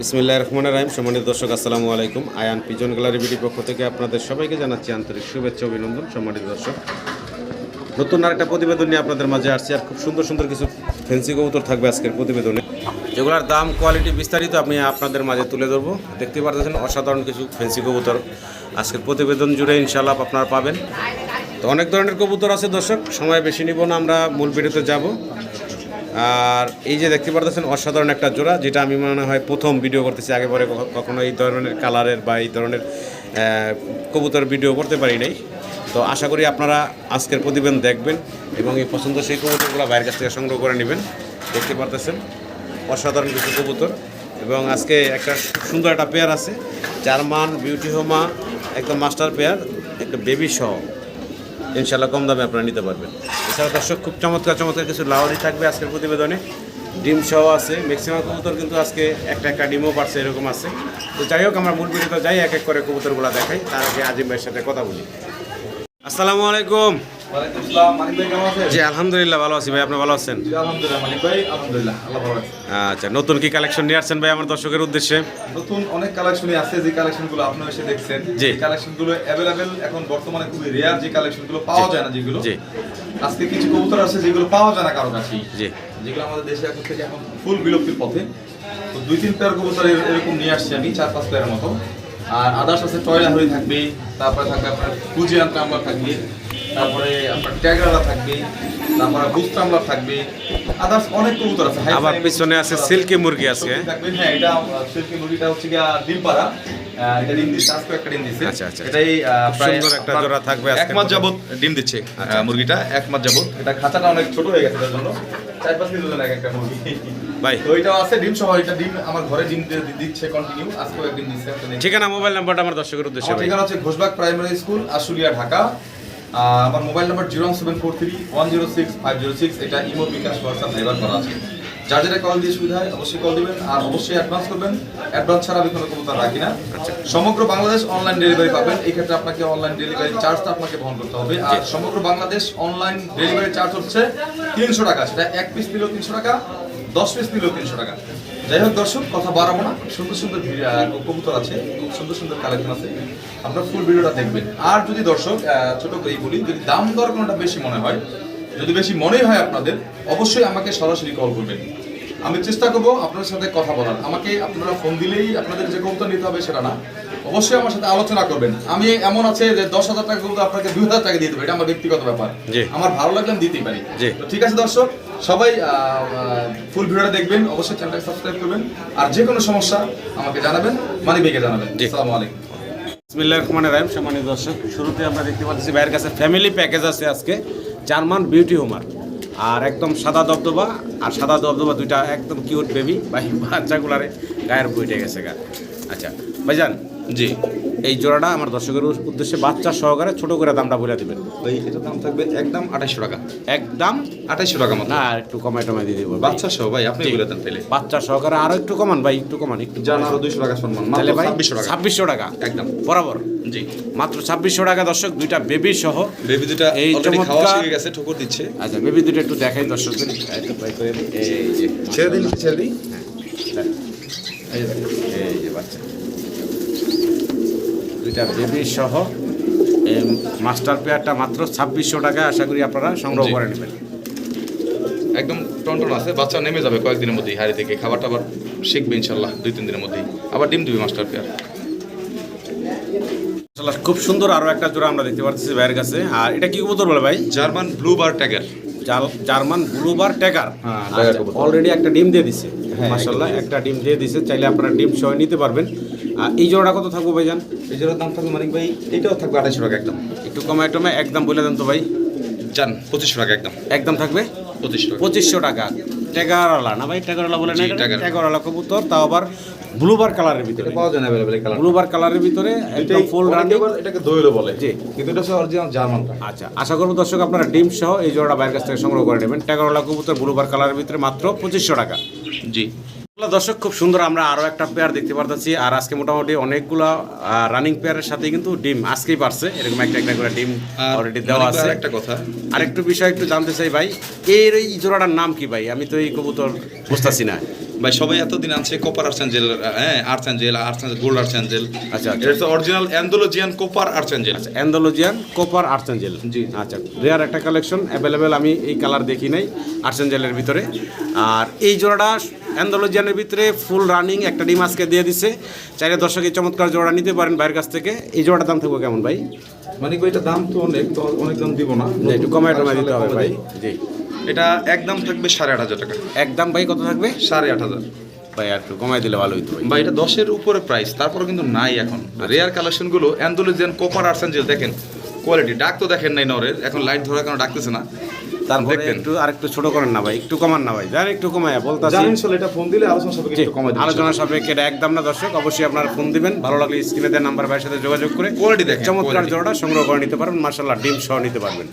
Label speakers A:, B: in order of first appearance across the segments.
A: বিসমিল্লাহ রহমান রাহিম। সম্মানিত দর্শক, আসসালামু আলাইকুম। আয়ান পিজন গ্যালারি বিডি পক্ষ থেকে আপনাদের সবাইকে জানাচ্ছি আন্তরিক শুভেচ্ছা অভিনন্দন, সম্মানিত দর্শক। নতুন আর একটা প্রতিবেদন নিয়ে আপনাদের মাঝে আসছি, আর খুব সুন্দর সুন্দর কিছু ফেন্সি কবুতর থাকবে আজকের প্রতিবেদনে। যেগুলোর দাম, কোয়ালিটি বিস্তারিত আমি আপনাদের মাঝে তুলে ধরবো। দেখতে পারতেছেন, অসাধারণ কিছু ফেন্সি কবুতর আজকের প্রতিবেদন জুড়ে ইনশাল্লাহ আপনারা পাবেন। তো অনেক ধরনের কবুতর আছে দর্শক, সময় বেশি নিব না, আমরা মূল ভিডিওতে যাব। আর এই যে দেখতে পারতেছেন, অসাধারণ একটা জোড়া, যেটা আমি মনে হয় প্রথম ভিডিও করতেছি, আগে পরে কখ- কখনো এই ধরনের কালারের বা এই ধরনের কবুতর ভিডিও করতে পারি নাই। তো আশা করি আপনারা আজকের প্রতিবেদন দেখবেন এবং এই পছন্দ সেই কবুতরগুলো বাইরের কাছ থেকে সংগ্রহ করে নেবেন। দেখতে পারতেছেন, অসাধারণ কিছু কবুতর এবং আজকে একটা সুন্দর একটা পেয়ার আছে, জার্মান বিউটি হোমা একদম মাস্টার পেয়ার একটা বেবি সহ ইনশাল্লাহ কম দামে আপনারা নিতে পারবেন। এছাড়া দর্শক, খুব চমৎকার চমৎকার কিছু লাউরি থাকবে আজকের প্রতিবেদনে। ডিম সহ আছে ম্যাক্সিমাম কবুতর কিন্তু আজকে একটা একটা ডিমও পারছে এরকম আছে। তো যাই হোক, আমরা মূল ভিডিওতে যাই, এক এক করে কবুতরগুলো দেখাই। তার আগে আজিম ভাইয়ের সাথে কথা বলি। আসসালামু আলাইকুম। জি আলহামদুলিল্লাহ ভালো আছি ভাই। আপনি ভালো আছেন? আচ্ছা নতুন কি কালেকশন নিয়ে আসছেন ভাই আমার দর্শকের উদ্দেশ্যে?
B: নতুন অনেক কালেকশনই আছে যে কালেকশনগুলো আপনারা এসে দেখছেন। এই কালেকশনগুলো অ্যাভেলেবেল এখন বর্তমানে খুবই রেয়ার যে কালেকশনগুলো পাওয়া যায় না যেগুলো।
A: জি।
B: আজকে কিছু কবুতর আছে যেগুলো পাওয়া যায় না কারও কাছেই।
A: জি।
B: যেগুলো আমাদের দেশে এখন থেকে এখন ফুল বিলুপ্তির পথে। তো দুই তিন পেয়ার কবুতর এর- এরকম নিয়ে আসছি আমি চার পাঁচ পেয়ারের মতো। আর আদার্স আছে টয়লা হরি থাকবে তারপরে থাকবে আপনার কুজিয়ান টাম্বার থাকবে তারপরে আপনার ট্যাগরালা থাকবে তারপরে বুস্টামলা থাকবে আদার্স অনেক কবুতর আছে
A: আবার পিছনে আছে সিল্কি মুরগি আছে।
B: থাকবে হ্যাঁ এটা সিল্কি মুরগিটা হচ্ছে গিয়া ডিম পাড়া আহ, এটা ডিম দিচ্ছে আজকে একটা ডিম দিচ্ছে।
A: আচ্ছা, আচ্ছা।
B: এটাই প্রায়
A: একটা জোড়া থাকবে
B: এক মাস যাবত ডিম দিচ্ছে মুরগিটা এক মাস যাবত এটা খাঁচাটা অনেক ছোট হয়ে গেছে তার জন্য চার পাঁচ কেজি এক একটা মুরগি।
A: ভাই
B: আছে ডিম সহ এটা ডিম আমার ঘরে ডিম দিয়ে- দিচ্ছে কন্টিনিউ আজকেও এক ডিম দিচ্ছে
A: ঠিকানা মোবাইল নাম্বারটা আমার দর্শকের উদ্দেশ্যে
B: আমার ঠিকানা হচ্ছে ঘোষবাগ প্রাইমারি স্কুল আশুলিয়া ঢাকা। আমার mobile number zero seven four three one zero six five zero six এটা ইমো বিকাশ হোয়াটসঅ্যাপ করা আছে। যার যেটা কল দিয়ে সুবিধা হয় অবশ্যই কল দিবেন আর অবশ্যই অ্যাডভান্স করবেন। অ্যাডভান্স ছাড়া আমি কোনো কবুতর রাখি না। সমগ্র বাংলাদেশ অনলাইন ডেলিভারি পাবেন। এই ক্ষেত্রে আপনাকে অনলাইন ডেলিভারি চার্জটা আপনাকে বহন করতে হবে। আর সমগ্র বাংলাদেশ অনলাইন ডেলিভারি চার্জ হচ্ছে তিনশো টাকা। সেটা এক পিস নিলেও তিনশো টাকা। দশ পিস নিলেও তিনশো টাকা। যাই হোক দর্শক কথা বাড়াবো না। সুন্দর সুন্দর কবুতর আছে খুব সুন্দর সুন্দর কালেকশন আছে। আপনার ফুল ভিডিওটা দেখবেন। আর যদি দর্শক ছোট করেই বলি যদি দাম দর কোনোটা বেশি মনে হয় যদি বেশি মনেই হয় আপনাদের অবশ্যই আমাকে সরাসরি কল করবেন। আমি চেষ্টা করব আপনার সাথে কথা বলার। আমাকে আপনারা ফোন দিলেই আপনাদের যে কবুতর নিতে হবে সেটা না। অবশ্যই আমার সাথে আলোচনা করবেন। আমি এমন আছে যে দশ হাজার টাকা কবুতর আপনাকে দুই হাজার টাকা দিয়ে দেবো। এটা আমার ব্যক্তিগত ব্যাপার। আমার ভালো লাগলে আমি দিতেই পারি। তো ঠিক আছে দর্শক সবাই ফুল ভিডিওটা দেখবেন অবশ্যই চ্যানেলটাকে সাবস্ক্রাইব করবেন। আর যে কোনো সমস্যা আমাকে জানাবেন মানি বেগে জানাবেন।
A: জি।
B: আসসালামু আলাইকুম।
A: বিসমিল্লাহির রহমানির রহিম সম্মানিত দর্শক শুরুতে আমরা দেখতে পাচ্ছি ভাইয়ের কাছে ফ্যামিলি প্যাকেজ আছে আজকে জার্মান বিউটি হোমার আর একদম সাদা দবদবা আর সাদা দবদবা দুইটা একদম কিউট বেবি ভাই বাচ্চাগুলারে গায়ের বইটে গেছে গা। আচ্ছা ভাইজান
B: জি।
A: এই জোড়াটা আমার দর্শকের উদ্দেশ্যে বাচ্চা সহকারে ছোট করে দামটা বলে দিবেন।
B: ভাই দাম থাকবে একদম আঠাইশশো টাকা।
A: একদম
B: আঠাইশশো টাকা মতো।
A: না আর একটু কমাই টমাই দিয়ে দিব
B: বাচ্চা সহ ভাই আপনি বলে দেন তাহলে
A: বাচ্চা সহকারে আরও একটু কমান ভাই একটু কমান একটু
B: জান আরও দুইশো টাকা সম্মান
A: তাহলে ভাই
B: ছাব্বিশশো টাকা। একদম।
A: বরাবর।
B: জি।
A: মাত্র ছাব্বিশশো টাকা দর্শক দুইটা বেবি সহ।
B: বেবি দুটা
A: এই
B: খাওয়া শিখে গেছে ঠোকর দিচ্ছে।
A: আচ্ছা বেবি দুটো একটু দেখাই দর্শকদের।
B: ছেড়ে দিন ছেড়ে দিই
A: এই এই যে বাচ্চা। দুইটা বেবি সহ এই মাস্টার পেয়ারটা মাত্র ছাব্বিশশো টাকায় আশা করি আপনারা সংগ্রহ করে নেবেন।
B: একদম টনটন আছে বাচ্চা নেমে যাবে কয়েকদিনের মধ্যেই হাড়ি থেকে খাবার টাবার শিখবে ইনশাল্লাহ দুই তিন দিনের মধ্যেই। আবার ডিম দিবে মাস্টার পেয়ার।
A: খুব সুন্দর আরও একটা জোড়া আমরা দেখতে পাচ্ছি ভাইয়ের কাছে। আর এটা কি কবুতর বলে ভাই?
B: German blue bar tagger.
A: German blue bar tagger.
B: হ্যাঁ।
A: অলরেডি একটা ডিম দিয়ে দিছে।
B: হ্যাঁ,
A: মাশাল্লাহ একটা ডিম দিয়ে দিছে চাইলে আপনারা ডিম সহ নিতে পারবেন। আর এই জোড়াটা কত থাকব ভাইজান?
B: এই জোড়ার দাম থাকবে মানিক ভাই এটাও থাকবে আড়াইশো টাকা একদম।
A: একটু কমায় আইটমে একদম বলে দেন তো ভাই।
B: জান পঁচিশশো টাকা একদম।
A: একদম থাকবে?
B: পঁচিশশো
A: পঁচিশশো টাকা। টেগারালা না ভাই? টেগারালা বলে না টেগারালা কবুতর তাও আবার ব্লুবার কালারের ভিতরে।
B: পাওয়া যায় না অ্যাভেলেবেল কালার
A: ব্লুবার কালারের ভিতরে একদম ফুল রানিং
B: এটাকে দইলো বলে।
A: জি।
B: কিন্তু এটা হচ্ছে অরিজিনাল জার্মানটা।
A: আচ্ছা আশা করব দর্শক আপনারা ডিম সহ এই জোড়াটা বাইরের কাছ থেকে সংগ্রহ করে নেবেন। ট্যাগারওয়ালা কবুতর ব্লুবার কালারের ভিতরে মাত্র পঁচিশশো টাকা।
B: জি।
A: দর্শক খুব সুন্দর আমরা আরও একটা পেয়ার দেখতে পারতেছি। আর আজকে মোটামুটি অনেকগুলো রানিং পেয়ারের সাথে কিন্তু ডিম আজকেই পারছে এরকম একটা একটা করে ডিম অলরেডি দেওয়া আছে।
B: একটা কথা।
A: আরেকটু বিষয় একটু জানতে চাই ভাই এর এই জোড়াটার নাম কি ভাই? আমি তো এই কবুতর বুঝতেছি না।
B: ভাই সবাই এতদিন আনছে কপার আর্চেঞ্জেল হ্যাঁ আর্চেঞ্জেল আর্চেঞ্জেল গোল্ড আর্চেঞ্জেল
A: আচ্ছা, আচ্ছা।
B: এটা হচ্ছে original Andalusian copper archangel
A: Andalusian copper archangel
B: জি।
A: আচ্ছা রেয়ার একটা কালেকশন অ্যাভেলেবেল আমি এই কালার দেখি নাই আর্চেঞ্জেলের ভিতরে। আর এই জোড়াটা অ্যান্ডালোজিয়ানের ভিতরে ফুল রানিং একটা ডিম আজকে দিয়ে দিছে। চাইলে দর্শক চমৎকার জোড়া নিতে পারেন বাইরের কাছ থেকে। এই জোড়াটার দাম থাকবে কেমন ভাই?
B: মানে এটা দাম তো অনেক তো অনেক দাম দিব না।
A: না, একটু কমায় টমায় দিতে হবে ভাই। জি।
B: এটা একদম থাকবে সাড়ে আট হাজার টাকা।
A: একদম ভাই কত থাকবে?
B: সাড়ে আট হাজার।
A: ভাই আর একটু কমায় দিলে ভালো হইতো ভাই।
B: বা এটা দশের উপরে প্রাইস তারপরে কিন্তু নাই এখন। রেয়ার কালেকশনগুলো অ্যান্ডোলজিয়ান কপার আর্সেঞ্জেল দেখেন কোয়ালিটি ডাক তো দেখেন নাই নরের এখন লাইট ধরা কেন ডাকতেছে না।
A: তারপরে
B: দেখবেন।
A: একটু আর একটু ছোট করেন না ভাই একটু কমান না ভাই জান একটু কমায় বলতাছি।
B: জানেন আসলে এটা ফোন দিলে আলোচনা সাপেক্ষে একটু কমাই দিবেন
A: আলোচনা সাপেক্ষে এটা একদম না দর্শক অবশ্যই আপনারা ফোন দিবেন। ভালো লাগলে স্ক্রিনে দেওয়া নাম্বার ভাইয়ের সাথে যোগাযোগ করে
B: Quality দেখেন,
A: চমৎকার। জোড়াটা সংগ্রহ করে নিতে পারবেন। মার্শাল্লাহ ডিম সহ নিতে পারবেন।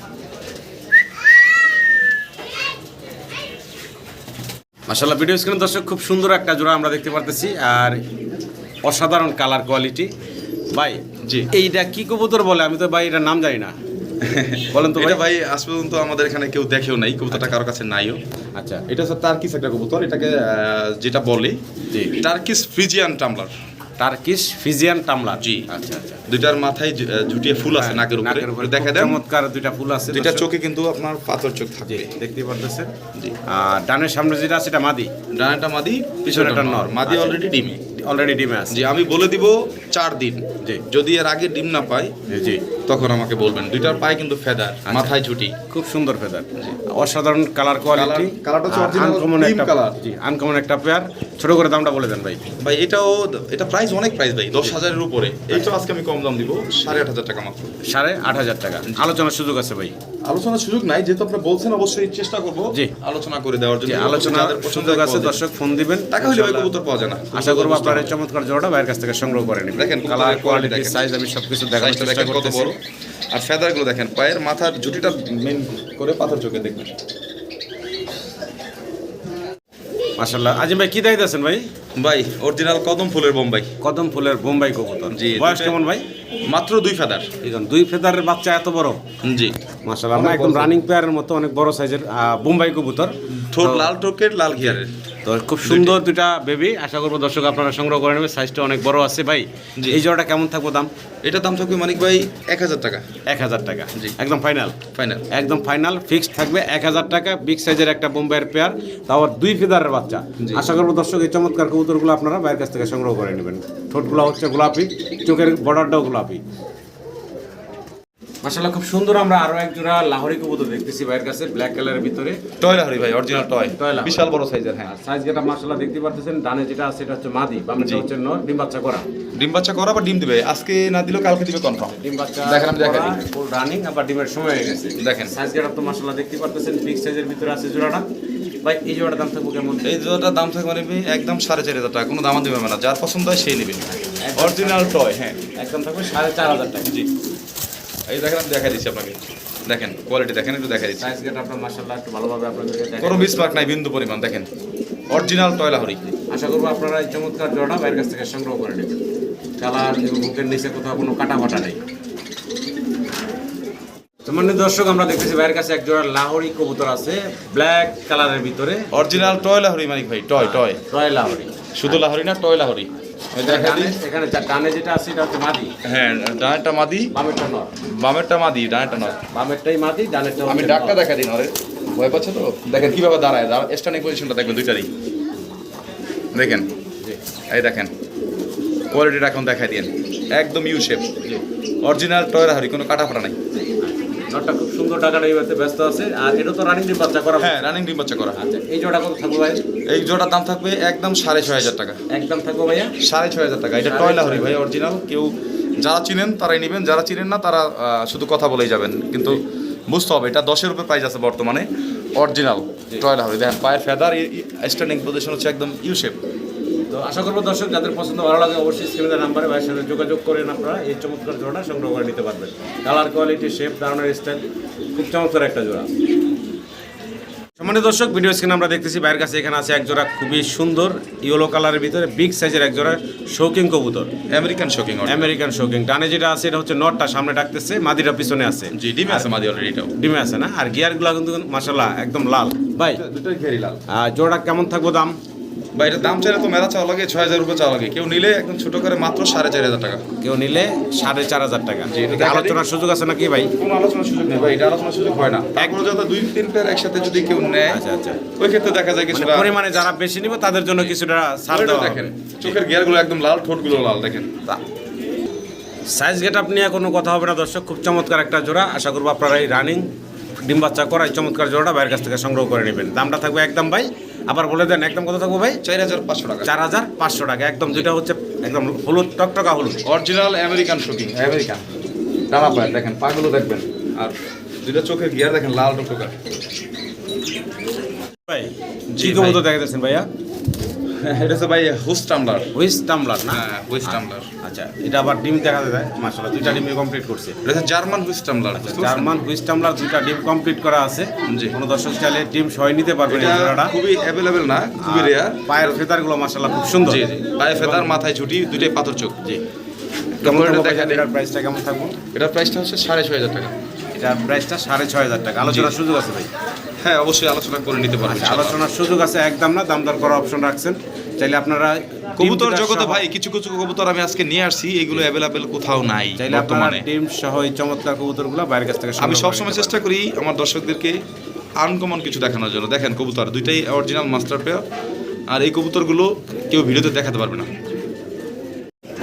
A: মার্শাল্লাহ ভিডিও স্ক্রিন দর্শক খুব সুন্দর একটা জোড়া আমরা দেখতে পারতেছি। আর অসাধারণ কালার কোয়ালিটি ভাই
B: জি।
A: এইটা কি কবুতর বলে? আমি তো ভাই এটার নাম জানি না। বলেন তো
B: এটা
A: ভাই।
B: ভাই আজ পর্যন্ত আমাদের এখানে কেউ দেখেও নাই কবুতরটা কারোর কাছে নাইও।
A: আচ্ছা।
B: এটা হচ্ছে টার্কিস একটা কবুতর এটাকে যেটা বলি
A: জি।
B: Turkish Frisian tumbler
A: Turkish Frisian tumbler
B: জি।
A: আচ্ছা আচ্ছা।
B: দুইটার মাথায় ঝুটিয়ে ফুল আছে নাকের উপরে।
A: নাকের উপরে।
B: দেখা দেন।
A: চমৎকার দুইটা ফুল আছে
B: দুইটা চোখে কিন্তু আপনার পাথর চোখ
A: থাকে
B: থাকবে।
A: দেখতেই পারতেছেন।
B: জি।
A: আর ডানের সামনে যেটা আছে এটা মাদি।
B: ডানাটা মাদি
A: পিছনেটা নর।
B: মাদি
A: আচ্ছা।
B: অলরেডি ডিমে।
A: অলরেডি ডিমে আছে।
B: জি আমি বলে দিব চার দিন।
A: জি।
B: যদি এর আগে ডিম না পাই
A: জি,
B: তখন আমাকে বলবেন। দুইটার পায়ে কিন্তু ফেদার
A: আচ্ছা।
B: মাথায় ঝুটি।
A: খুব সুন্দর ফেদার অসাধারণ কালার কোয়ালিটি
B: colourটা হচ্ছে
A: আনকমন একটা
B: colour।
A: জি আনকমন একটা পেয়ার ছোট করে দামটা বলে দেন ভাই।
B: ভাই এটাও এটা প্রাইস অনেক প্রাইস ভাই দশ হাজারের উপরে। এইটাও আজকে আমি কম দাম দিব সাড়ে আট হাজার টাকা মাত্র।
A: সাড়ে আট হাজার টাকা। আলোচনার সুযোগ আছে ভাই।
B: আলোচনার সুযোগ নাই যেহেতু আপনি বলছেন অবশ্যই চেষ্টা করব
A: জি।
B: আলোচনা করে দেওয়ার জন্য।
A: আলোচনা
B: পছন্দ
A: সুযোগ আছে
B: আছে
A: দর্শক ফোন দিবেন।
B: টাকা হলে ভাই কবুতর পাওয়া যায় না।
A: আশা করব আপনার এই চমৎকার জোড়াটা ভাইয়ের কাছ থেকে সংগ্রহ করে নেবেন
B: দেখেন,
A: কালার কোয়ালিটি
B: দেখেন।
A: সাইজ আমি সবকিছু দেখানোর
B: সাইজটা
A: চেষ্টা
B: দেখেন কত
A: করতেছি।
B: বড়। আর ফেদারগুলো দেখেন পায়ের মাথার ঝুটিটা মেন করে পাথর চোখে দেখবেন।
A: মাশাল্লাহ আজিম ভাই কি দায়িত্ব ভাই?
B: ভাই অরিজিনাল কদম ফুলের বোম্বাই।
A: কদম ফুলের বোম্বাই কবুতর।
B: জি,
A: বয়স কেমন ভাই?
B: মাত্র দুই ফেদার
A: এখন দুই ফেদারের বাচ্চা এত বড়?
B: জি।
A: না একদম রানিং পেয়ারের মতো অনেক বড় সাইজের বোম্বাই কবুতর।
B: ঠোঁট লাল টোকের লাল ঘিয়ারের।
A: তো খুব সুন্দর দুটা বেবি আশা করব দর্শক আপনারা সংগ্রহ করে নেবে সাইজটা অনেক বড় আছে ভাই। এই জোড়াটা কেমন থাকব দাম?
B: এটা দাম থাকবে মানিক ভাই এক হাজার টাকা।
A: এক হাজার টাকা।
B: জি।
A: একদম ফাইনাল
B: ফাইনাল
A: একদম ফাইনাল ফিক্সড থাকবে এক হাজার টাকা বিগ সাইজের একটা বোম্বাইয়ের পেয়ার তাও আবার দুই ফিদারের বাচ্চা। আশা করব দর্শক এই চমৎকার কবুতরগুলো আপনারা বাইরের কাছ থেকে সংগ্রহ করে নেবেন। ঠোঁটগুলো হচ্ছে গোলাপি চোখের বর্ডারটাও গোলাপি। মাসাল্লাহ খুব সুন্দর আমরা আরও এক জোড়া লাহোরি কবুতর দেখতেছি বাইরের কাছে ব্ল্যাক কালারের ভিতরে।
B: টয় লাহরি ভাই অরিজিনাল টয়।
A: টয়
B: বিশাল বড় সাইজের হ্যাঁ।
A: সাইজ যেটা মাসাল্লাহ দেখতে পারতেছেন ডানে যেটা আছে এটা হচ্ছে মাদি বামে। হচ্ছে নর ডিম বাচ্চা করা।
B: ডিম বাচ্চা করা বা ডিম দিবে? আজকে না দিলেও কালকে দিবে কনফার্ম
A: ডিম বাচ্চা
B: দেখেন আমি দেখাই
A: ফুল রানিং আবার ডিমের সময় হয়ে গেছে।
B: দেখেন।
A: সাইজ গেট তো মাসাল্লাহ দেখতে পারতেছেন বিগ সাইজের ভিতরে আছে জোড়াটা। ভাই এই জোড়াটার দাম থাকব কেমন?
B: এই জোড়াটার দাম থাকবে মানে একদম সাড়ে চার হাজার টাকা কোনো দাম দিবে না। যার পছন্দ হয় সেই নেবে। অরিজিনাল টয় হ্যাঁ।
A: একদম থাকবে সাড়ে চার হাজার টাকা।
B: জি। এই দেখেন আমি দেখাই দিচ্ছি আপনাকে। দেখেন কোয়ালিটি দেখেন একটু দেখাই দিচ্ছি।
A: আপনার মাসাল্লাহ একটু ভালোভাবে আপনাদেরকে
B: কোনো মিসমার্ক নাই বিন্দু পরিমাণ দেখেন। অরিজিনাল টয় লাহরি
A: আশা করব আপনারা এই চমৎকার জোড়া বাইরের কাছ থেকে সংগ্রহ করে নেবেন। কালার এবং বুকের নিচে কোথাও কোনো কাটা ফাটা নেই। মানে দর্শক আমরা দেখতেছি বাইরের কাছে এক জোড়া লাহোরি কবুতর আছে ব্ল্যাক কালারের ভিতরে।
B: অরিজিনাল টয় লাহরি মানিক ভাই টয় টয়।
A: টয় লাহোরি।
B: শুধু লাহরি না টয় লাহরি
A: এখানে ডানে যেটা আছে এটা হচ্ছে মাদি।
B: হ্যাঁ ডানেরটা মাদি
A: বামেরটা নর।
B: বামেরটা মাদি ডানেরটা
A: বামেরটাই মাদি ডানেরটা
B: আমি
A: হচ্ছে
B: ডাকটা দেখা ভয় পাচ্ছে তো? দেখেন কীভাবে দাঁড়ায়। স্ট্যান্ডিং পজিশনটা দেখবেন দুইটারই দেখেন। এই দেখেন। কোয়ালিটিটা এখন দেখাই দিন একদম U shape original toy Lahori কোনো কাটা ফাটা নাই।
A: নরটা খুব সুন্দর টাকাটা এই ব্যস্ত আছে। আর এটা তো রানিং ডিম বাচ্চা করা
B: হ্যাঁ রানিং ডিম বাচ্চা করা।
A: আচ্ছা এই জোড়া কত থাকবে ভাই
B: এই জোড়ার দাম থাকবে একদম সাড়ে ছয় হাজার টাকা।
A: একদম থাকবে ভাইয়া?
B: সাড়ে ছয় হাজার টাকা। এটা
A: সাড়ে
B: টয়
A: ছয়
B: লাহরি ভাই অরিজিনাল কেউ যারা চিনেন তারাই নেবেন। যারা চিনেন না তারা শুধু কথা বলেই যাবেন। কিন্তু বুঝতে হবে এটা দশের উপরে প্রাইস আছে বর্তমানে। অরিজিনাল টয়লা লাহরি দেখেন পায়ের ফেদার স্ট্যান্ডিং পজিশন হচ্ছে একদম ইউ শেপ
A: তো আশা করব দর্শক যাদের পছন্দ ভালো লাগে অবশ্যই স্ক্রিনের নাম্বারে ভাইয়ের সাথে যোগাযোগ করেন আপনারা। এই চমৎকার জোড়া সংগ্রহ করে নিতে পারবেন। কালার কোয়ালিটি শেপ দাঁড়ানোর স্টাইল খুব চমৎকার একটা জোড়া। সম্মানিত দর্শক ভিডিও স্ক্রিনে আমরা দেখতেছি বাইরের কাছে এখানে আছে এক জোড়া খুবই সুন্দর ইয়েলো কালারের ভিতরে বিগ সাইজের এক জোড়া শৌকিং কবুতর।
B: আমেরিকান শৌকিং
A: আমেরিকান শৌকিং টানে যেটা আছে এটা হচ্ছে নটটা সামনে ডাকতেছে মাদিটা পিছনে আছে।
B: জি ডিমে আছে মাদি অলরেডি এটাও।
A: ডিমে আছে না? আর গিয়ারগুলো কিন্তু মাসাল্লাহ একদম লাল। ভাই
B: দুটোই ঘেরি লাল।
A: আহ, জোড়া কেমন থাকব দাম?
B: বা এটা দাম চাইলে তো মেলা চাওয়া লাগে ছয় হাজার রুপে চাওয়া লাগে। কেউ নিলে একদম ছোট করে মাত্র সাড়ে চার হাজার টাকা।
A: কেউ নিলে সাড়ে চার হাজার টাকা। আলোচনার সুযোগ আছে নাকি ভাই?
B: কোনো আলোচনার সুযোগ নেই ভাই এটা আলোচনার সুযোগ হয় না। একবার যত দুই তিন পেয়ার একসাথে যদি কেউ নেয়
A: আচ্ছা আচ্ছা।
B: ওই ক্ষেত্রে দেখা যায়
A: মানে
B: কিছুটা
A: পরিমাণে যারা বেশি নিবে তাদের জন্য কিছুটা ছাড় দেওয়া
B: দেখেন চোখের গিয়ারগুলো একদম লাল ঠোঁটগুলো লাল দেখেন।
A: সাইজ গেট আপ নিয়ে কোনো কথা হবে না দর্শক। খুব চমৎকার একটা জোড়া। আশা করব আপনারা এই রানিং ডিম বাচ্চা করা এই চমৎকার জোড়াটা বাইরের কাছ থেকে সংগ্রহ করে নেবেন। দামটা থাকবে একদম ভাই আবার বলে দেন একদম কত থাকব ভাই?
B: চার হাজার পাঁচশো টাকা।
A: চার হাজার পাঁচশো টাকা। একদম যেটা হচ্ছে একদম হলুদ টকটকা হলুদ।
B: অরিজিনাল আমেরিকান শুটিং আমেরিকান টানা পায় দেখেন পাগুলো দেখবেন। আর দুইটা চোখের গিয়ার দেখেন লাল টকটকা।
A: ভাই
B: জি
A: তো
B: ভাই।
A: কবুতর দেখা যাচ্ছেন ভাইয়া।
B: এটা হচ্ছে ভাই হুস টামলার।
A: হুইস টামলার না?
B: হ্যাঁ হুইস টামলার।
A: আচ্ছা এটা আবার ডিম দেখা যায় মাসাল্লাহ দুইটা ডিম কমপ্লিট করছে।
B: এটা হচ্ছে জার্মান হুইস টামলার বুঝতে
A: জার্মান হুইস টামলার দুইটা ডিম কমপ্লিট করা আছে।
B: জি।
A: কোনো দর্শক চাইলে ডিম সহ নিতে পারবেন এই জোড়াটা।
B: খুবই অ্যাভেলেবেল না খুবই রেয়ার
A: পায়ের ফেদারগুলো মাসাল্লাহ খুব সুন্দর।
B: জি জি। পায়ে ফেদার মাথায় ছুটি দুইটাই পাথর চোখ।
A: জি। কেমন। এটার প্রাইসটা কেমন থাকব?
B: এটার প্রাইসটা হচ্ছে সাড়ে ছয় হাজার টাকা।
A: এটার প্রাইসটা সাড়ে ছয় হাজার টাকা। আলোচনার সুযোগ আছে ভাই?
B: হ্যাঁ অবশ্যই আলোচনা করে নিতে পারবেন
A: আচ্ছা আলোচনার সুযোগ আছে একদম না? দাম দর করার অপশন রাখছেন। চাইলে আপনারা
B: কবুতর জগতে ভাই কিছু কিছু কবুতর আমি আজকে নিয়ে আসছি এগুলো অ্যাভেলেবেল কোথাও নাই
A: চাইলে আপনারা ডিম সহ এই চমৎকার কবুতরগুলো বাইরের কাছ থেকে
B: আমি সবসময় চেষ্টা করি আমার দর্শকদেরকে আনকমন কিছু দেখানোর জন্য। দেখেন কবুতর দুইটাই অরিজিনাল মাস্টার পেয়ার আর এই কবুতরগুলো কেউ ভিডিওতে দেখাতে পারবে না।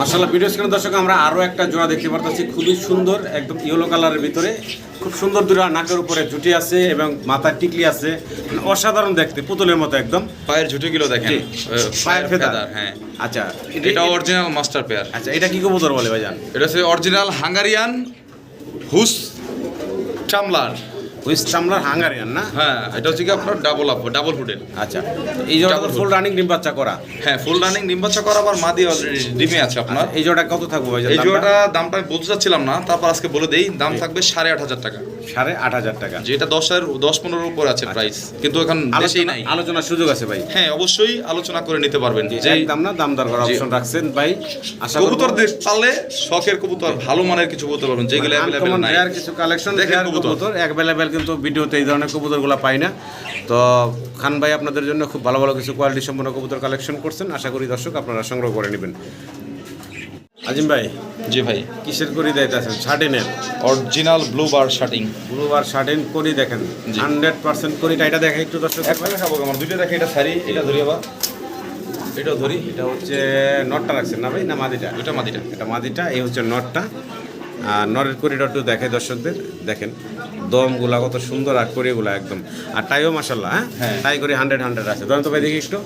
A: মার্শাল্লাহ ভিডিও স্ক্রিনে দর্শক আমরা আরও একটা জোড়া দেখতে পারতেছি। খুবই সুন্দর একদম ইয়েলো কালারের ভিতরে। খুব সুন্দর দুটো নাকের উপরে জুটি আছে এবং মাথার টিকলি আছে। মানে অসাধারণ দেখতে পুতুলের মতো একদম।
B: পায়ের ঝুঁটিগুলো দেখেন।
A: পায়ের ফেদার।
B: হ্যাঁ।
A: আচ্ছা
B: এটা অরিজিনাল মাস্টার পেয়ার
A: আচ্ছা এটা কি কবুতর বলে ভাইজান?
B: এটা হচ্ছে অরিজিনাল হাঙ্গারিয়ান হুস চামলার।
A: হুইস চামলার হাঙ্গারিয়ান না?
B: হ্যাঁ এটা হচ্ছে কি আপনার ডাবল আপ ডাবল হুডের
A: আচ্ছা এই জোড়া ফুল রানিং ডিম বাচ্চা করা।
B: হ্যাঁ ফুল রানিং ডিম বাচ্চা করা আবার মাদি অলরেডি ডিমে আছে আপনার।
A: এই জোড়া কত থাকব ভাইজান
B: এই জোড়াটা দামটা আমি বলতে চাচ্ছিলাম না তারপর আজকে বলে দেই দাম থাকবে সাড়ে আট হাজার টাকা।
A: সাড়ে আট হাজার টাকা।
B: যেটা দশের দশ পনেরোর উপর আছে প্রাইস কিন্তু এখন দেশেই নাই।
A: আলোচনার সুযোগ আছে ভাই।
B: হ্যাঁ অবশ্যই আলোচনা করে নিতে পারবেন। যে
A: দাম না দাম দর করার অপশন রাখছেন ভাই। আশা
B: কবুতর দেশ পারলে শখের কবুতর ভালো মানের কিছু বলতে পারবেন যেগুলো অ্যাভেলেবেল নাই।
A: কিছু কালেকশন
B: দেখেন কবুতর।
A: কবুতর অ্যাভেলেবেল কিন্তু ভিডিওতে এই ধরনের কবুতরগুলো পাই না। তো খান ভাই আপনাদের জন্য খুব ভালো ভালো কিছু কোয়ালিটি সম্পন্ন কবুতর কালেকশন করছেন। আশা করি দর্শক আপনারা সংগ্রহ করে নেবেন। আজিম ভাই
B: জি ভাই।
A: কিসের করি দিতেছেন শার্টিনের
B: অরিজিনাল ব্লু বার শার্টিং
A: ব্লু আর শার্টিন করি দেখেন। হান্ড্রেড পার্সেন্ট করিটা এটা দেখে একটু দর্শক।
B: একবারে খাব আমার দুইটা দেখে এটা শাড়ি এটা ধরি আবার।
A: এটাও ধরি এটা হচ্ছে নটটা রাখছেন না ভাই? না মাদিটা?
B: দুইটা মাদিটা।
A: এটা মাদিটা এই হচ্ছে নটটা। আর নরের করিডরটু দেখে দর্শকদের। দেখেন দমগুলা কত সুন্দর আর করিগুলা একদম। আর টাইও মাসাল্লাহ হ্যাঁ?
B: হ্যাঁ।
A: টাই করে হান্ড্রেড হান্ড্রেড আছে। ধরেন তো ভাই দেখি একটু।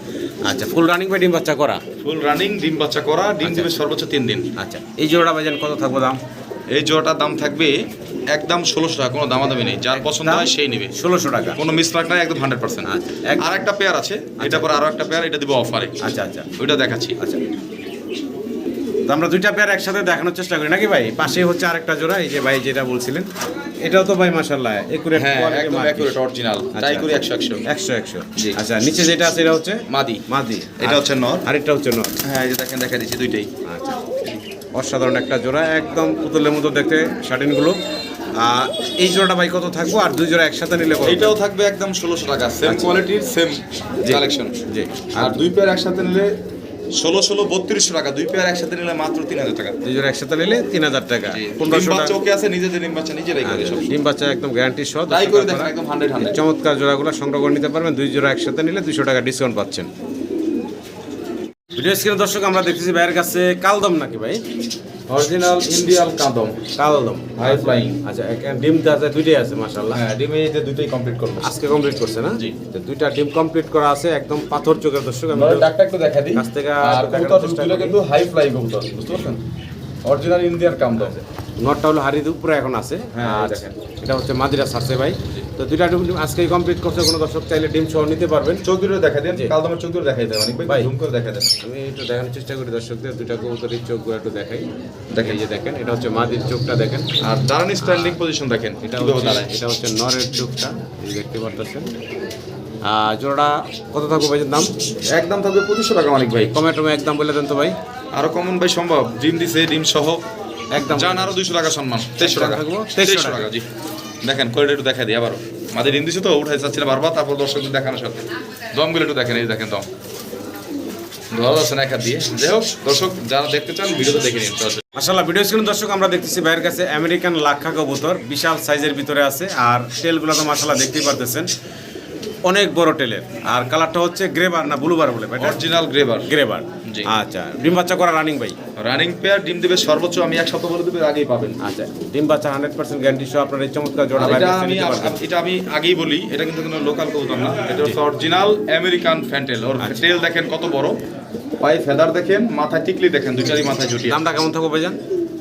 A: আচ্ছা ফুল রানিং বাই ডিম বাচ্চা করা?
B: ফুল রানিং ডিম বাচ্চা করা ডিম
A: আচ্ছা।
B: দিবে সর্বোচ্চ তিন দিন।
A: আচ্ছা এই জোড়া বাজান কত থাকব দাম?
B: এই জোড়াটার দাম থাকবে একদম ষোলোশো টাকা কোনো দামাদামি নেই। যার পছন্দ হয় সেই নেবে।
A: ষোলোশো টাকা।
B: কোনো মিস মার্ক নাই একদম হান্ড্রেড পার্সেন্ট
A: আচ্ছা,
B: আর একটা পেয়ার আছে এটা পর আরও একটা পেয়ার এটা দিব অফারে
A: আচ্ছা আচ্ছা।
B: ওইটা দেখাচ্ছি।
A: আচ্ছা। তো আমরা দুইটা পেয়ার একসাথে দেখানোর চেষ্টা করি। নাকি ভাই? পাশে হচ্ছে আরেকটা জোড়া এই যে ভাই যেটা বলছিলেন। এটাও তো ভাই মাসাল্লাহ একুরেট
B: হ্যাঁ একদম অ্যাকুরেট অরিজিনাল তাই করি একশো একশো।
A: একশো একশো।
B: জি।
A: আচ্ছা নিচে যেটা আছে এটা হচ্ছে?
B: মাদি।
A: মাদি।
B: এটা হচ্ছে নর।
A: আরেকটা হচ্ছে নর।
B: হ্যাঁ এই যে দেখেন দেখা দিচ্ছি দুইটাই।
A: আচ্ছা। অসাধারণ একটা জোড়া একদম পুতুলের মতো দেখতে শার্টিনগুলো। আর এই জোড়াটা ভাই কত থাকব? আর দুই জোড়া একসাথে নিলে কত?
B: এইটাও থাকবে একদম ষোলোশো টাকা। সেম কোয়ালিটির সেম কালেকশন
A: জি।
B: আর দুই পেয়ার একসাথে নিলে ষোলো ষোলো বত্রিশশো টাকা। দুই পেয়ার একসাথে নিলে মাত্র তিন হাজার টাকা।
A: দুই জোড়া একসাথে নিলে তিন হাজার টাকা পনেরোশো টাকা।
B: ওকে আছে নিজেদের ডিম বাচ্চা নিজেরাই করে সব।
A: ডিম বাচ্চা একদম গ্যারান্টি সহ
B: তাই করে দেখেন একদম হান্ড্রেড হান্ড্রেড
A: চমৎকার জোড়াগুলো সংগ্রহ করে নিতে পারবেন। দুই জোড়া একসাথে নিলে দুশো টাকা ডিসকাউন্ট পাচ্ছেন। ভিডিও স্ক্রিনে দর্শক আমরা দেখতেছি ভাইয়ের কাছে কালদম নাকি ভাই?
B: অরিজিনাল ইন্ডিয়ান কাদম
A: কালদম।
B: হাই ফ্লাইং
A: আচ্ছা ডিম তো আছে দুইটাই আছে মাশাল্লাহ
B: হ্যাঁ ডিমে এই যে দুটোই কমপ্লিট করব।
A: আজকে কমপ্লিট করছে না?
B: জি।
A: তো দুইটা ডিম কমপ্লিট করা আছে একদম পাথর চোখের দর্শক আমি
B: ডাকটা একটু দেখা দিই।
A: কাছ থেকে
B: আর কবুতর দুটো কিন্তু হাই ফ্লাই কবুতর বুঝতে পারছেন? অরিজিনাল ইন্ডিয়ান কামদম
A: নটটা হলো হাড়ির উপরে এখন আছে।
B: হ্যাঁ,
A: আর
B: দেখেন।
A: এটা হচ্ছে মাদিরা সারছে ভাই। তো দুইটা ডিম আজকেই কমপ্লিট করছে কোনো দর্শক চাইলে ডিম সহ নিতে পারবেন।
B: চোখ দুটো দেখা দেন
A: জি।
B: কালদমের চোখ দুটো দেখাই দেন
A: ভাই।
B: ভাই জুম করে দেখা দেন।
A: আমি একটু দেখানোর চেষ্টা করি দর্শকদের দুইটা কবুতরের চোখগুলো একটু দেখাই।
B: দেখেন।
A: যে দেখেন এটা হচ্ছে মাদির চোখটা দেখেন।
B: আর দাঁড়ানি স্ট্যান্ডিং পজিশন দেখেন
A: এটা এটা হচ্ছে নরের চোখটা এই দেখতে পারতেছেন। আর জোড়াটা কত থাকবে ভাইয়ের দাম?
B: একদম থাকবে পঁচিশশো টাকা অনেক ভাই।
A: কমে টমে একদম বলে দেন তো ভাই।
B: আরও কমন ভাই সম্ভব। ডিম দিছে ডিম সহ।
A: একদম।
B: যান আরও দুইশো টাকা সম্মান তেইশশো টাকা।
A: থাকব? 2300
B: তেইশশো।
A: টাকা
B: জি। দেখেন কোয়ালিটি একটু দেখা দিই আবারও। আমাদের ডিম তো, উঠাই না বারবার, তারপর দর্শকদের দেখানো সাথে। দমগুলো একটু দেখেন, এই দেখেন দম। ধরা যাচ্ছে না এক দিয়ে। যাই হোক, দর্শক, যারা দেখতে চান ভিডিওতে দেখে নিন।
A: মাসাল্লাহ ভিডিও স্ক্রিন দর্শক, আমরা দেখতেছি ভাইয়ের কাছে আমেরিকান লাক্ষা কবুতর, বিশাল সাইজের ভিতরে আছে, আর টেলগুলো তো মাসাল্লাহ দেখতেই পারতেছেন। অনেক বড় টেলের। আর কালারটা হচ্ছে গ্রেবার না ব্লুবার বলে
B: অরিজিনাল গ্রেভার
A: গ্রেবার। আচ্ছা ডিম বাচ্চা করা রানিং ভাই?
B: রানিং পেয়ার ডিম দেবে সর্বোচ্চ আমি এক সপ্তাহ বলে দেবে আগেই পাবেন।
A: আচ্ছা ডিম বাচ্চা হান্ড্রেড পার্সেন্ট গ্যারান্টি সহ আপনার এই চমৎকার জোড়া
B: এটা আমি এটা আমি আগেই বলি এটা কিন্তু কোনো লোকাল কবুতর না। এটা হচ্ছে অরিজিনাল আমেরিকান ফ্যান্টেল ওর
A: আচ্ছা।
B: টেল দেখেন কত বড়। পায়ে ফেদার দেখেন মাথায় টিকলি দেখেন দুইটারই মাথায় জুটি
A: দামটা কেমন থাকবে ভাইজান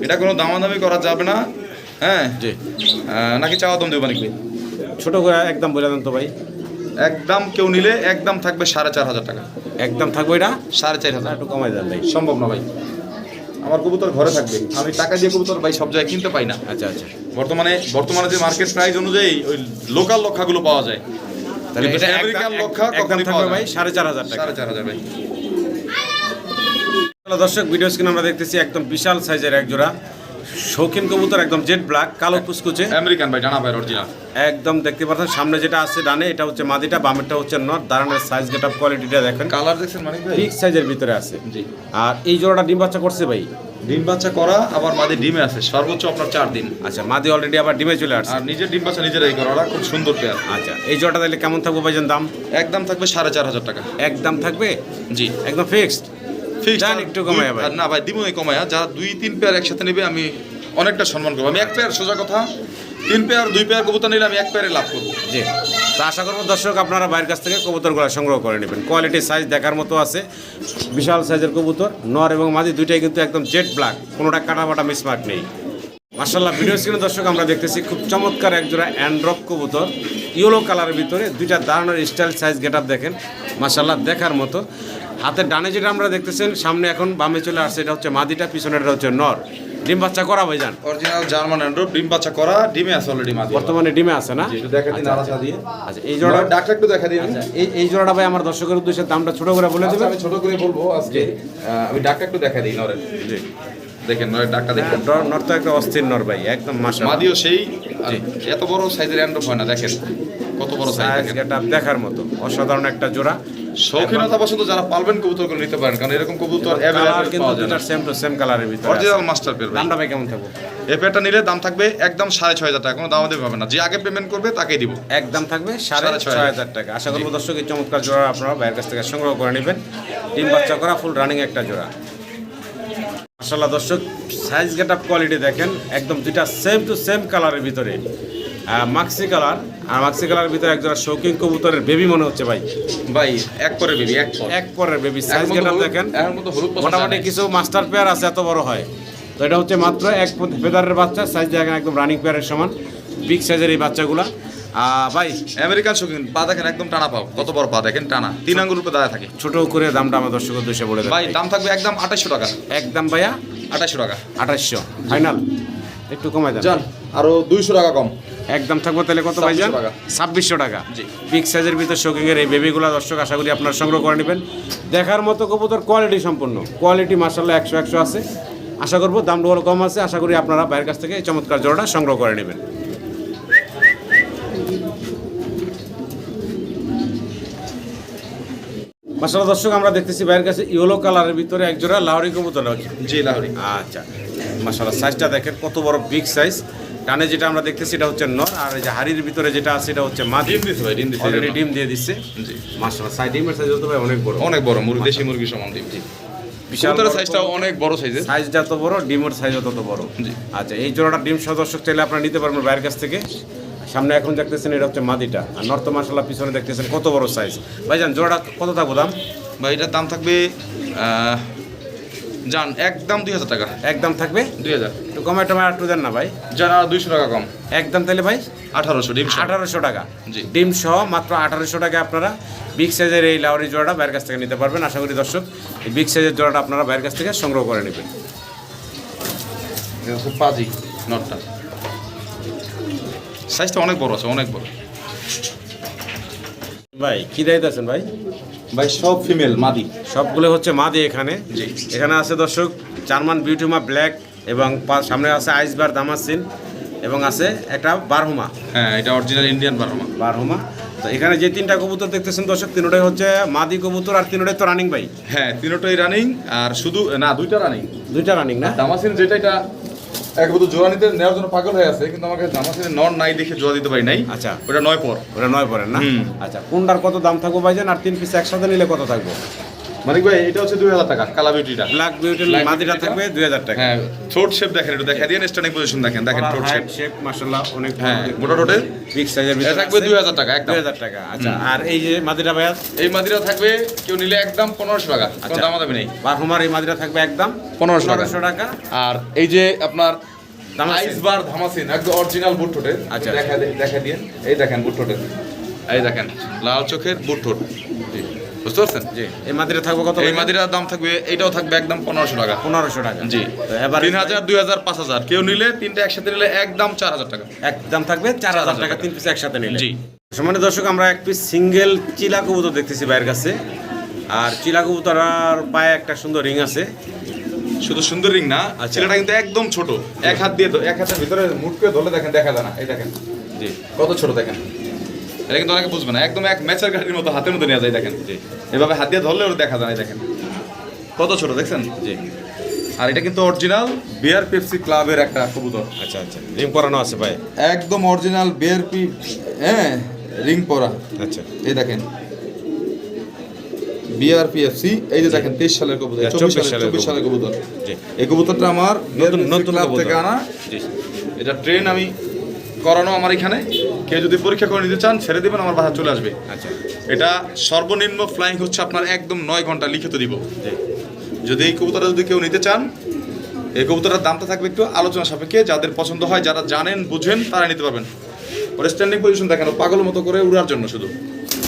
B: এটা কোনো দামাদামি করা যাবে না হ্যাঁ?
A: জি।
B: নাকি চাওয়া দাম দেবো নাকি?
A: ছোট করে একদম বলে দেন তো ভাই।
B: একদম কেউ নিলে একদম থাকবে সাড়ে চার হাজার টাকা।
A: একদম থাকবে এটা?
B: সাড়ে চার হাজার।
A: একটু কমাই দেন ভাই।
B: সম্ভব না ভাই। আমার কবুতর ঘরে থাকবে। আমি টাকা দিয়ে কবুতর ভাই সব জায়গায় কিনতে পাই না।
A: আচ্ছা আচ্ছা।
B: বর্তমানে বর্তমানে যে মার্কেট প্রাইস অনুযায়ী ওই লোকাল লক্ষাগুলো পাওয়া যায়।
A: তাহলে এটা
B: আমেরিকান লক্ষা কখনই পাওয়া
A: ভাই সাড়ে চার হাজার টাকা।
B: সাড়ে চার হাজার ভাই।
A: দর্শক ভিডিও স্ক্রিন আমরা দেখতেছি একদম বিশাল সাইজের এক জোড়া শৌখিন কবুতর একদম জেড ব্ল্যাক কালো কুচকুচে
B: আমেরিকান ভাই জানা ভাই অরিজিনাল
A: একদম দেখতে পাচ্ছেন সামনে যেটা আছে ডানে এটা হচ্ছে মাদিটা বামেরটা হচ্ছে নট দাঁড়ানোর সাইজ গেট আপ কোয়ালিটিটা দেখেন।
B: কালার দেখছেন ভাই?
A: বিগ সাইজের ভিতরে আছে।
B: জি।
A: আর এই জোড়াটা ডিম বাচ্চা করছে ভাই?
B: ডিম বাচ্চা করা আবার মাদি ডিমে আছে সর্বোচ্চ আপনার চার দিন
A: আচ্ছা মাদি অলরেডি আবার ডিমে চলে আসছে।
B: আর নিজের ডিম বাচ্চা নিজেরাই করা ওরা খুব সুন্দর পেয়ার
A: আচ্ছা এই জোড়াটা তাহলে কেমন থাকবে ভাইজান দাম?
B: একদম থাকবে সাড়ে চার হাজার টাকা।
A: একদম থাকবে?
B: জি।
A: একদম ফিক্সড যান একটু কমায়া ভাই।
B: না ভাই দিমই কমায়া। যারা দুই তিন পেয়ার একসাথে নেবে আমি অনেকটা সম্মান করব। আমি এক পেয়ার সোজা কথা। তিন পেয়ার দুই পেয়ার কবুতর নিলে আমি এক পেয়ারে লাভ করব।
A: জি। তো আশা করব দর্শক আপনারা বাইরের কাছ থেকে কবুতরগুলো সংগ্রহ করে নেবেন। কোয়ালিটি সাইজ দেখার মতো আছে। বিশাল সাইজের কবুতর নর এবং মাদি দুইটাই কিন্তু একদম জেড ব্ল্যাক কোনোটা কাটা বাটা মিসমার্ক নেই। মার্শাল্লাহ ভিডিও স্ক্রিনে দর্শক আমরা দেখতেছি খুব চমৎকার একজোড়া অ্যান্ড্রপ কবুতর। ইয়েলো কালারের ভিতরে দুইটা দাঁড়ানোর স্টাইল সাইজ গেট দেখেন। মার্শাল্লাহ দেখার মতো। হাতের ডানে যেটা আমরা দেখতেছেন সামনে এখন বামে চলে আসছে এটা হচ্ছে মাদিটা পিছনে এটা হচ্ছে নর। ডিম বাচ্চা করা ভাই যান
B: অরিজিনাল জার্মান অ্যান্ড্রয়েড ডিম বাচ্চা করা ডিমে আছে অলরেডি মাঝে
A: বর্তমানে ডিমে আছে না?
B: একটু দেখা দিন আলাদা দিয়ে।
A: আচ্ছা এই জোড়া
B: ডাকটা একটু দেখা দিন।
A: আচ্ছা এই এই জোড়াটা ভাই আমার দর্শকের উদ্দেশ্যে দামটা ছোট করে বলে
B: আচ্ছা,
A: দেবেন।
B: আমি ছোট করে বলব আজকে। আমি ডাকটা একটু দেখা দিই নরের।
A: জি।
B: দেখেন নরের ডাকটা দেখেন।
A: নর- নর তো একটা অস্থির নর ভাই একদম মাসা
B: মাদিও সেই এত বড় সাইজের অ্যান্ড্রয়েড হয় না দেখেন। কত বড় সাইজ
A: গেট দেখার মতো অসাধারণ একটা জোড়া।
B: শৌখিনতা বশত যারা পালবেন কবুতর করে নিতে পারেন কারণ এরকম কবুতর অ্যাভেলেবল
A: কিন্তু দুটার সেম টু সেম কালারের ভিতরে
B: অরিজিনাল মাস্টার পেয়ার
A: দামটা ভাই কেমন থাকবে?
B: এই পেয়ারটা নিলে দাম থাকবে একদম সাড়ে ছয় হাজার টাকা কোনো দাম দেবে হবে না। যে আগে পেমেন্ট করবে তাকেই দিব।
A: একদম থাকবে সাড়ে
B: ছয়
A: হাজার। টাকা। আশা করব দর্শক এই চমৎকার জোড়া আপনারা বাইরের কাছ থেকে সংগ্রহ করে নেবেন। ডিম বাচ্চা করা ফুল রানিং একটা জোড়া। মাসাল্লাহ দর্শক সাইজ গেট আপ কোয়ালিটি দেখেন একদম দুইটা সেম টু সেম কালারের ভিতরে। মাক্সি কালার আর মাক্সি কালারের ভিতরে একজোড়া শৌখিন কবুতরের বেবি মনে হচ্ছে ভাই।
B: ভাই এক করে বেবি এক পর।
A: এক পরের বেবি সাইজ গেট দেখেন। মোটামুটি কিছু মাস্টার পেয়ার আছে এত বড় হয়। তো এটা হচ্ছে মাত্র এক ফেদারের বাচ্চা সাইজ দেখেন একদম রানিং পেয়ারের সমান বিগ সাইজের এই বাচ্চাগুলা। ভাই
B: আমেরিকান শৌখিন পা দেখেন একদম টানা পাও কত বড় পা দেখেন টানা। তিন আঙ্গুর উপরে দাঁড়ায় থাকে।
A: ছোট করে দামটা আমার দর্শক উদ্দেশ্যে বলে
B: ভাই দাম থাকবে একদম আঠাশশো টাকা।
A: একদম ভাইয়া?
B: আঠাশশো টাকা।
A: আঠাশশো ফাইনাল একটু কমাই দেন।
B: আরও দুইশো টাকা কম।
A: একদম থাকব তাহলে কত ভাই যান
B: 2600 টাকা।
A: ছাব্বিশশো টাকা।
B: জি।
A: বিগ সাইজের ভিতর শোকিংয়ের এই বেবিগুলো দর্শক আশা করি আপনারা সংগ্রহ করে নেবেন। দেখার মতো কবুতর কোয়ালিটি সম্পন্ন কোয়ালিটি মার্শাল্লাহ একশো একশো আছে। আশা করব দামটা বড় কম আছে। আশা করি আপনারা বাইরের কাছ থেকে এই চমৎকার জোড়াটা সংগ্রহ করে নেবেন। মাসাল্লাহ দর্শক আমরা দেখতেছি বাইরের কাছে ইয়েলো কালারের ভিতরে এক জোড়া লাহরি কবুতর আছে
B: জি লাহরি।
A: আচ্ছা। মাসাল্লাহ সাইজটা দেখেন কত বড় বিগ সাইজ ডানে যেটা আমরা দেখতেছি এটা হচ্ছে নর আর এই যে হাড়ির ভিতরে যেটা আছে এটা হচ্ছে মাদি।
B: ডিম দিছে ভাই ডিম দিছে
A: অলরেডি ডিম দিয়ে দিচ্ছে
B: জি।
A: মাসাল্লাহ সাইড ডিমের সাইজ হতে ভাই অনেক বড়।
B: অনেক বড় মুরগি দেশি মুরগি সমান ডিম। জি।
A: বিশাল
B: সাইজটাও অনেক বড় সাইজের
A: সাইজটা তো বড় ডিমের সাইজও তত বড়।
B: জি।
A: আচ্ছা এই জোড়াটা ডিম সদস্য চাইলে আপনারা নিতে পারবেন বাইরের কাছ থেকে। সামনে এখন দেখতেছেন এটা হচ্ছে মাদিটা। আর নর্থ মাসাল্লাহ পিছনে দেখতেছেন কত বড় সাইজ ভাইজান জোড়া কত থাকব দাম?
B: ভাই এটার দাম থাকবে আহ, যান একদম দুই হাজার টাকা।
A: একদম থাকবে?
B: দুই হাজার।
A: একটু কমায় টমায় একটু দেন না ভাই।
B: যান আর দুইশো টাকা কম।
A: একদম তাহলে ভাই?
B: আঠারোশো ডিম।
A: আঠারোশো টাকা।
B: জি।
A: ডিম সহ মাত্র আঠারোশো টাকা আপনারা বিগ সাইজের এই লাউরি জোড়াটা বাইরের কাছ থেকে নিতে পারবেন। আশা করি দর্শক এই বিগ সাইজের জোড়াটা আপনারা বাইরের কাছ থেকে সংগ্রহ করে নেবেন।
B: পাজি নটটা। সাইজটা অনেক বড় আছে অনেক বড়।
A: ভাই কি দায়িত্ব ভাই?
B: ভাই সব ফিমেল মাদি।
A: সবগুলো হচ্ছে মাদি এখানে। এখানে আছে দর্শক জার্মান বিউটিমা ব্ল্যাক এবং সামনে আছে আইসবার দামাসিন এবং আছে একটা বারহুমা।
B: হ্যাঁ এটা অরিজিনাল ইন্ডিয়ান বারমা
A: বারহুমা। তো এখানে যে তিনটা কবুতর দেখতেছেন দর্শক তিনটাই হচ্ছে মাদি কবুতর আর তিনটাই তো রানিং ভাই।
B: হ্যাঁ তিনটাই রানিং আর শুধু না দুইটা রানিং
A: দুইটা রানিং না?
B: দামাসিন যেটা এটা একবার জোড়া নিতে নেওয়ার জন্য পাগল হয়ে আছে কিন্তু আমাকে জামা ছেলে নর নাই দেখে জোড়া দিতে পারি নাই।
A: আচ্ছা।
B: ওটা নয় পর।
A: ওটা নয় পরের না? আচ্ছা কোনটার কত দাম থাকব ভাইজান? আর তিন পিস একসাথে নিলে কত থাকব?
B: মানিক ভাই এটা হচ্ছে দুই হাজার টাকা কালা বিউটিটা।
A: ব্ল্যাক
B: Black
A: মাদিটা থাকবে দুই হাজার টাকা।
B: হ্যাঁ। থ্রোট শেপ দেখেন একটু দেখা দিয়ে স্ট্যান্ডিং পজিশন দেখেন দেখেন থ্রোট শেপ
A: শেপ মাশাআল্লাহ অনেক
B: হ্যাঁ, মোটা টোটে?
A: বিগ সাইজের
B: এটা থাকবে দুই হাজার টাকা একদম।
A: দুই হাজার টাকা আচ্ছা। আর এই যে মাদিটা ভাইয়া?
B: এই মাদিরা থাকবে কেউ নিলে একদম পনেরোশো টাকা কোনো
A: আচ্ছা।
B: দামাদামি নেই।
A: বারহুমার এই মাদিটা থাকবে একদম
B: 1500 টাকা।
A: পনেরোশো টাকা।
B: আর এই যে আপনার
A: ধামাসিন।
B: আইস বার ধামাসিন একদম অরিজিনাল বুট ঠোঁটের।
A: আচ্ছা।
B: দেখা দেখা দিয়ে এই দেখেন বুট ঠোঁটের। এই দেখেন লাল চোখের বুট ঠোঁট। বুঝতে পারছেন?
A: জি। এই মাদিটা থাকবে কত
B: এই মাদিরার দাম থাকবে এটাও থাকবে একদম পনেরোশো টাকা।
A: পনেরোশো টাকা।
B: জি।
A: এবার
B: তিন হাজার দুই হাজার পাঁচ হাজার। কেউ নিলে তিনটা একসাথে নিলে একদম চার হাজার টাকা।
A: একদম থাকবে চার হাজার টাকা। তিন পিস একসাথে নিলে।
B: জি।
A: সমানে দর্শক আমরা এক পিস সিঙ্গেল চিলা কবুতর দেখতেছি বাইরের কাছে। আর চিলা কবুতর আর পায়ে একটা সুন্দর রিং আছে।
B: শুধু সুন্দর রিং না
A: আচ্ছা।
B: ছেলেটা কিন্তু একদম ছোট। এক হাত দিয়ে এক হাতের ভিতরে মুট করে ধরলে দেখেন দেখা যায় না। এই দেখেন।
A: জি।
B: কত ছোট দেখেন? এটা কিন্তু অনেকে বুঝবে না। একদম এক ম্যাচের গাড়ির মতো হাতের মতো নেওয়া যায় দেখেন। এভাবে হাত দিয়ে ধরলে ওর দেখা যায় দেখেন। কত ছোট দেখছেন?
A: জি।
B: আর এটা কিন্তু অরিজিনাল বিয়ার পেপসি ক্লাবের একটা কবুতর।
A: আচ্ছা আচ্ছা। রিং পরানো আছে ভাই?
B: একদম অরিজিনাল বিয়ার পি হ্যাঁ রিং পরা।
A: আচ্ছা।
B: এই দেখেন। বিআরপিএফসি এই যে দেখেন তেইশ সালের কবুতর
A: হ্যাঁ,
B: চব্বিশ সালের
A: সালের
B: চব্বিশ সালের কবুতর। এই কবুতরটা আমার
A: নতুন নতুন
B: ক্লাব থেকে আনা। এটা ট্রেন আমি করানো আমার এখানে। কেউ যদি পরীক্ষা করে নিতে চান ছেড়ে দেবেন আমার বাসা চলে আসবে।
A: আচ্ছা।
B: এটা সর্বনিম্ন ফ্লাইং হচ্ছে আপনার একদম নয় ঘণ্টা লিখিত দিব। যদি এই কবুতরটা যদি কেউ নিতে চান এই কবুতরের দামটা থাকবে একটু আলোচনা সাপেক্ষে। যাদের পছন্দ হয় যারা জানেন বুঝেন তারা নিতে পারবেন। ওর স্ট্যান্ডিং পজিশন দেখেন ও পাগলের মতো করে উড়ার জন্য শুধু।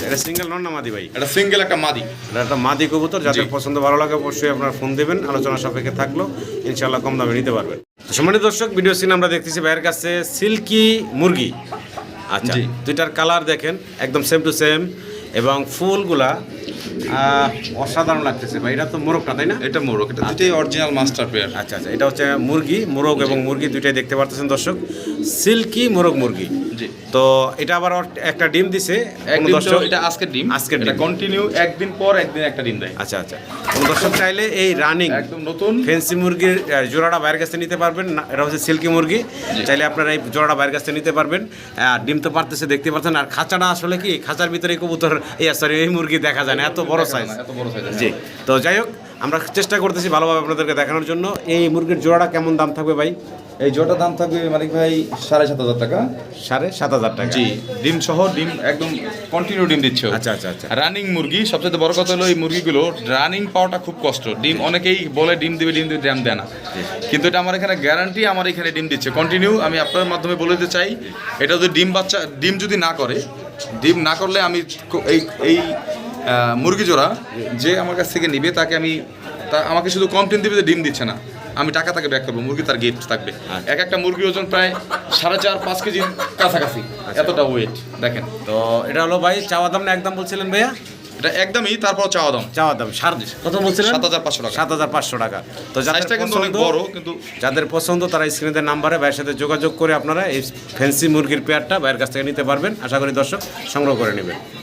A: এটা সিঙ্গেল নন না মাদি ভাই?
B: এটা সিঙ্গেল একটা মাদি।
A: এটা একটা মাদি কবুতর যাদের। পছন্দ ভালো লাগে অবশ্যই আপনার ফোন দেবেন। আলোচনা সাপেক্ষে থাকল ইনশাল্লাহ কম দামে নিতে পারবেন। সম্মানিত দর্শক ভিডিও সিন আমরা দেখতেছি ভাইয়ের কাছে সিল্কি মুরগি। আচ্ছা দুইটার কালার দেখেন একদম সেম টু সেম এবং ফুলগুলা অসাধারণ লাগতেছে ভাই এটা তো মোরগটা তাই না?
B: এটা মোরগ এটা দুটোই অরিজিনাল মাস্টার পেয়ার
A: আচ্ছা আচ্ছা এটা হচ্ছে মুরগি মোরগ এবং মুরগি দুইটাই দেখতে পারতেছেন দর্শক। সিল্কি মোরগ মুরগি।
B: জি।
A: তো এটা আবার একটা ডিম দিছে দর্শক
B: এটা আজকের ডিম।
A: আজকের
B: এটা
A: ডিম।
B: কন্টিনিউ একদিন পর একদিন একটা ডিম দেয়।
A: আচ্ছা আচ্ছা। কোন দর্শক চাইলে এই রানিং
B: একদম নতুন।
A: ফেন্সি মুরগির জোড়াটা বাইরের কাছে নিতে পারবেন। না, এটা হচ্ছে সিল্কি মুরগি। চাইলে আপনারা এই জোড়াটা বাইরের কাছে নিতে পারবেন। আর ডিম তো পারতেছে দেখতে পাচ্ছেন আর খাঁচাটা আসলে কি খাঁচার ভিতরে কবুতর এই সরি এই মুরগি দেখা যায় না। এত বড় সাইজ
B: সাইজ
A: জি তো যাই হোক আমরা চেষ্টা করতেছি ভালোভাবে আপনাদেরকে দেখানোর জন্য। এই মুরগির জোড়াটা কেমন দাম থাকবে ভাই?
B: এই জোটার দাম থাকবে মালিক ভাই সাড়ে সাত হাজার টাকা।
A: সাড়ে সাত হাজার টাকা।
B: জি ডিম সহ ডিম একদম কন্টিনিউ ডিম দিচ্ছে
A: আচ্ছা আচ্ছা আচ্ছা।
B: রানিং মুরগি সবচেয়ে বড় কথা হলো এই মুরগিগুলো রানিং পাওয়াটা খুব কষ্ট। ডিম অনেকেই বলে ডিম দিবে ডিম দিবে ডিম দেয় না। কিন্তু এটা আমার এখানে গ্যারান্টি আমার এখানে ডিম দিচ্ছে। কন্টিনিউ আমি আপনার মাধ্যমে বলে দিতে চাই এটা যদি ডিম বাচ্চা ডিম যদি না করে ডিম না করলে আমি এই এই মুরগি জোড়া যে আমার কাছ থেকে নিবে তাকে আমি তা আমাকে শুধু কমপ্লেন দিবে যে ডিম দিচ্ছে না। আমি টাকা তাকে ব্যাক করব মুরগি তার গিফট থাকবে।
A: আচ্ছা।
B: এক একটা মুরগি ওজন প্রায় সাড়ে চার পাঁচ কেজির কাছাকাছি এতটা ওয়েট দেখেন।
A: তো এটা হলো ভাই চাওয়া দাম না একদম বলছিলেন ভাইয়া?
B: এটা একদমই তারপর চাওয়া দাম।
A: চাওয়া দাম সার কত বলছিলেন?
B: সাত হাজার পাঁচশো টাকা।
A: সাত হাজার পাঁচশো টাকা। তো যাদের
B: কিন্তু অনেক বড় কিন্তু
A: যাদের পছন্দ তারা স্ক্রিনের নাম্বারে ভাইয়ের সাথে যোগাযোগ করে আপনারা এই ফ্যান্সি মুরগির পেয়ারটা ভাইয়ের কাছ থেকে নিতে পারবেন। আশা করি দর্শক সংগ্রহ করে নেবেন।